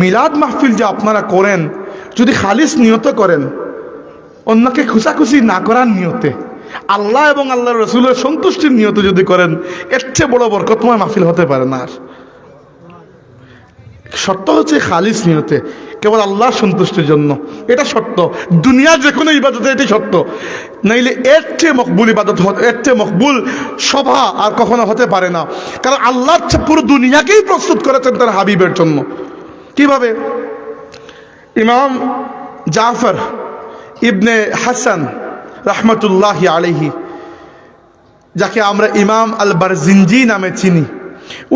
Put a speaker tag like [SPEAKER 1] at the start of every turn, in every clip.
[SPEAKER 1] মিলাদ মাহফিল যে আপনারা করেন, যদি খালিস নিয়ত করেন, অন্যকে খুশাখুশি না করার নিয়তে, আল্লাহ এবং আল্লাহ রসুলের সন্তুষ্টির নিয়ত যদি করেন, এর চেয়ে বড় বরকতময় মাহফিল হতে পারে না আর। শর্ত হচ্ছে খালিস নিয়তে, কেবল আল্লাহর সন্তুষ্টির জন্য। এটা সত্য দুনিয়ার যে কোনো ইবাদতে এটি সত্য নাইলে এর চেয়ে মকবুল ইবাদত এর চেয়ে মকবুল সভা আর কখনো হতে পারে না। কারণ আল্লাহ পুরো দুনিয়াকেই প্রস্তুত করেছেন তার হাবিবের জন্য। কীভাবে? ইমাম জাফর ইবনে হাসান রহমতুল্লাহ আলহি যাকে আমরা ইমাম আল বারজিনজি নামে চিনি,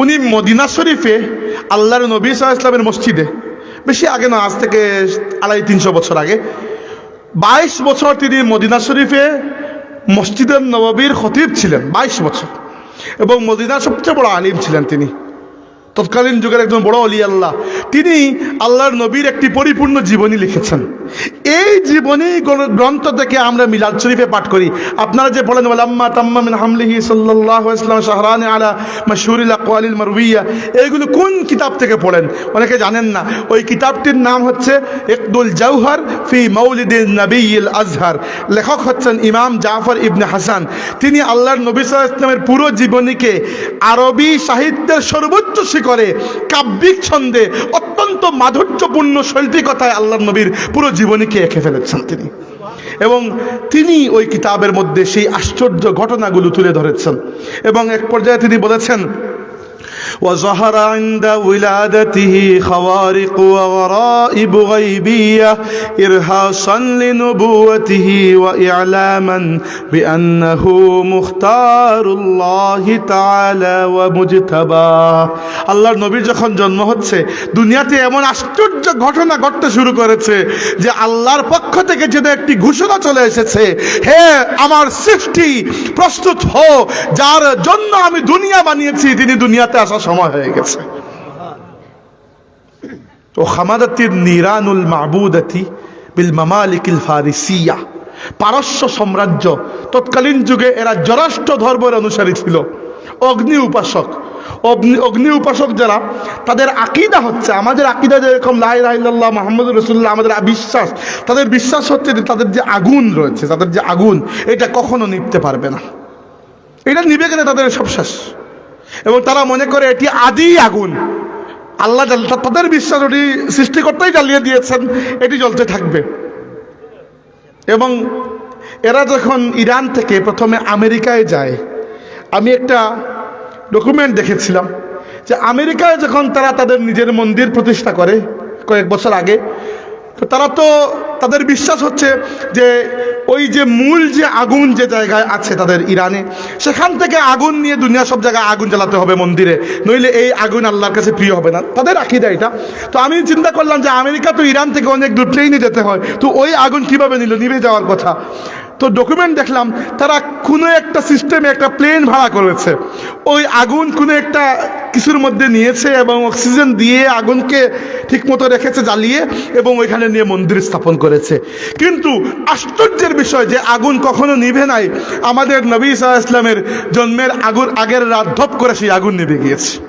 [SPEAKER 1] উনি মদিনা শরীফে আল্লাহর নবী সাহা ইসলামের মসজিদে, বেশি আগে না, আজ থেকে আড়াই, তিনশো বছর আগে, বাইশ বছর তিনি মদিনা শরীফে মসজিদের নববীর খতিব ছিলেন, বাইশ বছর। এবং মদিনার সবচেয়ে বড় আলিম ছিলেন তিনি। তৎকালীন যুগের একজন বড় অলি আল্লাহ। তিনি আল্লাহর নবীর একটি পরিপূর্ণ জীবনী লিখেছেন। এই জীবনী গ্রন্থ থেকে আমরা মিলাদ শরীফে পাঠ করি। আপনারা যে বলেন ওলাম্মা তাম্মা মিন হামলিহি সাল্লাল্লাহু আলাইহি ওয়াসাল্লাম শাহরানে আলা আকওয়ালিল এইগুলো কোন কিতাব থেকে পড়েন? অনেকে জানেন না। ওই কিতাবটির নাম হচ্ছে ইকদুল জাওহার ফি মৌলিদিন নবীল আজহার। লেখক হচ্ছেন ইমাম জাফর ইবনে হাসান। তিনি আল্লাহর নবী আলাইহি ইসলামের পুরো জীবনীকে আরবি সাহিত্যের সর্বোচ্চ শিখরে কাব্যিক ছন্দে অত্যন্ত মাধুর্যপূর্ণ শৈল্পিকতায় আল্লাহ নবীর পুরো জীবনীকে এঁকে ফেলেছেন তিনি। এবং তিনি ওই কিতাবের মধ্যে সেই আশ্চর্য ঘটনাগুলো তুলে ধরেছেন। এবং এক পর্যায়ে তিনি বলেছেন وظهر عند ولادته خوارق وغرائب غيبية إرهاصا لنبوته وإعلاما بأنه مختار الله تعالى ومجتبى আল্লাহর নবীর যখন জন্ম হচ্ছে দুনিয়াতে এমন আশ্চর্য ঘটনা ঘটতে শুরু করেছে যে আল্লাহর পক্ষ থেকে যেন একটি ঘোষণা চলে এসেছে হে আমার সৃষ্টি প্রস্তুত হো যার জন্য আমি দুনিয়া বানিয়েছি তিনি দুনিয়াতে আসার সময় হয়ে গেছে। ও খামাদাতির নিরানুল মাহবুদাতি বিল মামালিকিল ফারিসিয়া। পারস্য সাম্রাজ্য, তৎকালীন যুগে এরা জরাষ্ট্র ধর্মের অনুসারী ছিল। অগ্নি উপাসক। অগ্নি উপাসক যারা, তাদের আকিদা হচ্ছে, আমাদের আকিদা যেরকম লাই রাহিল্লাহ মোহাম্মদ রসুল্লাহ আমাদের বিশ্বাস, তাদের বিশ্বাস হচ্ছে যে তাদের যে আগুন রয়েছে, তাদের যে আগুন, এটা কখনো নিভতে পারবে না। এটা নিবে গেলে তাদের সব শেষ। এবং তারা মনে করে এটি আদি আগুন। আল্লাহ তাদের বিশ্বাস ওটি সৃষ্টিকর্তাই জ্বালিয়ে দিয়েছেন, এটি জ্বলতে থাকবে। এবং এরা যখন ইরান থেকে প্রথমে আমেরিকায় যায়, আমি একটা ডকুমেন্ট দেখেছিলাম যে আমেরিকায় যখন তারা তাদের নিজের মন্দির প্রতিষ্ঠা করে কয়েক বছর আগে, তো তারা তো তাদের বিশ্বাস হচ্ছে যে ওই যে মূল যে আগুন যে জায়গায় আছে তাদের ইরানে, সেখান থেকে আগুন নিয়ে দুনিয়া সব জায়গায় আগুন জ্বালাতে হবে মন্দিরে। নইলে এই আগুন আল্লাহর কাছে প্রিয় হবে না। তাদের আকিদা এটা। তো আমি চিন্তা করলাম যে আমেরিকা তো ইরান থেকে অনেক দূর ট্রেনে যেতে হয়। তো ওই আগুন কীভাবে নিল? নিভে যাওয়ার কথা। তো ডকুমেন্ট দেখলাম, তারা কোনো একটা সিস্টেমে একটা প্লেন ভাড়া করেছে। ওই আগুন কোনো একটা কিছুর মধ্যে নিয়েছে এবং অক্সিজেন দিয়ে আগুনকে ঠিকমতো রেখেছে, জ্বালিয়ে এবং ওইখানে নিয়ে মন্দির স্থাপন করেছে। কিন্তু আশ্চর্যের বিষয় যে আগুন কখনো নিভে নাই। আমাদের নবী সাহা ইসলামের জন্মের আগুন আগের রাত ধপ করে সেই আগুন নিভে গিয়েছে।